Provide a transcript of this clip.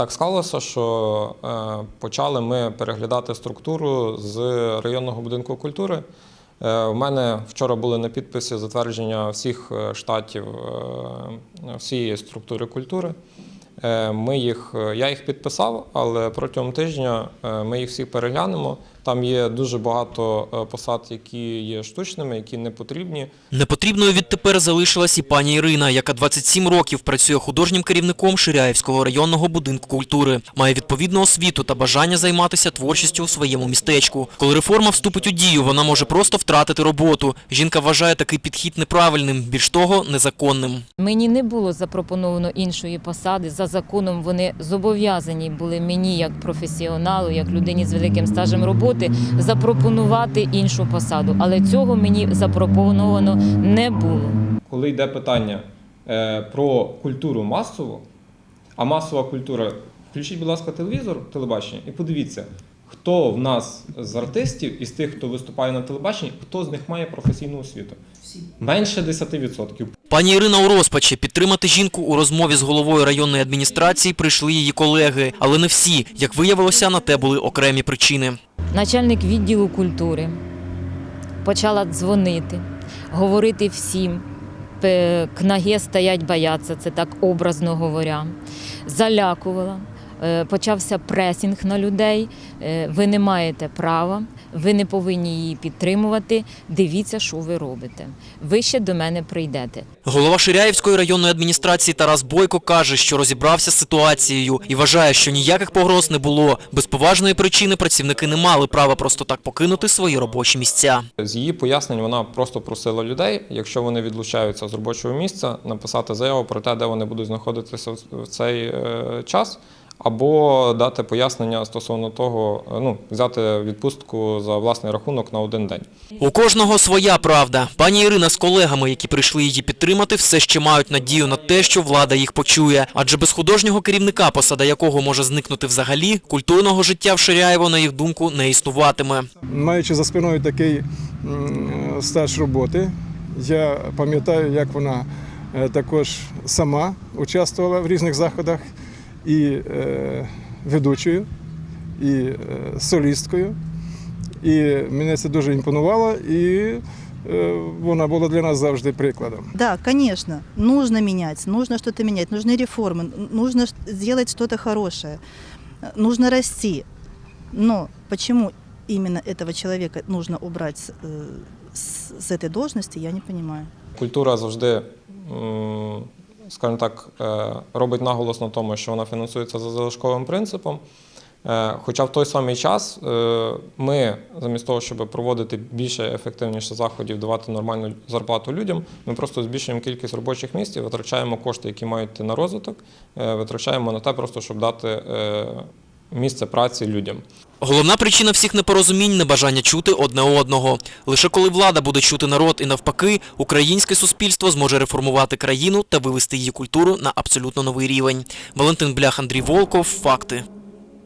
Так склалося, що е, почали ми переглядати структуру з районного будинку культури. Е, У мене вчора були на підписі затвердження всіх е, штатів е, всієї структури культури. Е, Ми їх, е, я їх підписав, але протягом тижня е, ми їх всі переглянемо. Там є дуже багато е, посад, які є штучними, які не потрібні. Непотрібною відтепер залишилась і пані Ірина, яка 27 років працює художнім керівником Ширяївського районного будинку культури. Має відповідну освіту та бажання займатися творчістю у своєму містечку. Коли реформа вступить у дію, вона може просто втратити роботу. Жінка вважає такий підхід неправильним, більш того, незаконним. Мені не було запропоновано іншої посади. За законом вони зобов'язані були мені, як професіоналу, як людині з великим стажем роботи, запропонувати іншу посаду. Але цього мені запропоновано не було. Коли йде питання е, про культуру масову, а масова культура, включіть, будь ласка, телевізор, телебачення, і подивіться, хто в нас з артистів із тих, хто виступає на телебаченні, хто з них має професійну освіту. Менше 10%. Пані Ірина у розпачі підтримати жінку у розмові з головою районної адміністрації прийшли її колеги, але не всі. Як виявилося, на те були окремі причини. Начальник відділу культури почала дзвонити, говорити всім. Кнаги стоять, бояться, це так образно говоря. Залякувала. Е, Почався пресінг на людей. Е, Ви не маєте права, ви не повинні її підтримувати. Дивіться, що ви робите. Ви ще до мене прийдете. Голова Ширяївської районної адміністрації Тарас Бойко каже, що розібрався з ситуацією і вважає, що ніяких погроз не було. Без поважної причини працівники не мали права просто так покинути свої робочі місця. З її пояснень вона просто просила людей, якщо вони відлучаються з робочого місця, написати заяву про те, де вони будуть знаходитися в- цей е, час, або дати пояснення стосовно того, е, ну, взяти відпустку за власний рахунок на один день. У кожного своя правда. Пані Ірина з колегами, які прийшли її підтримати, все ще мають надію на те, що влада їх почує. Адже без художнього керівника, посада якого може зникнути взагалі, культурного життя в Ширяєво, на їх думку, не існуватиме. Маючи за спиною такий стаж роботи, я пам'ятаю, як вона е, також сама участвувала в різних заходах і е, ведучою, і е, солісткою. І мене це дуже імпонувало, і е, вона була для нас завжди прикладом. Да, конечно, нужно менять, нужно что-то менять, нужны реформы, н- нужно ш- сделать что-то хорошее, э, нужно расти. Но почему именно этого человека нужно убрать с, э, с- с этой должности, я не понимаю. Культура завжди, м, скажімо так, е, робить наголос на тому, що вона фінансується за залишковим принципом. Е, Хоча в той самий час е, ми, замість того, щоб проводити більше ефективніше заходів, давати нормальну зарплату людям, ми просто збільшуємо кількість робочих місць і витрачаємо кошти, які мають йти на розвиток, витрачаємо на те, просто щоб дати місце праці людям. Головна причина всіх непорозумінь – небажання чути одне одного. Лише коли влада буде чути народ і навпаки, українське суспільство зможе реформувати країну та вивести її культуру на абсолютно новий рівень. Валентин Блях, Андрій Волков. Факти.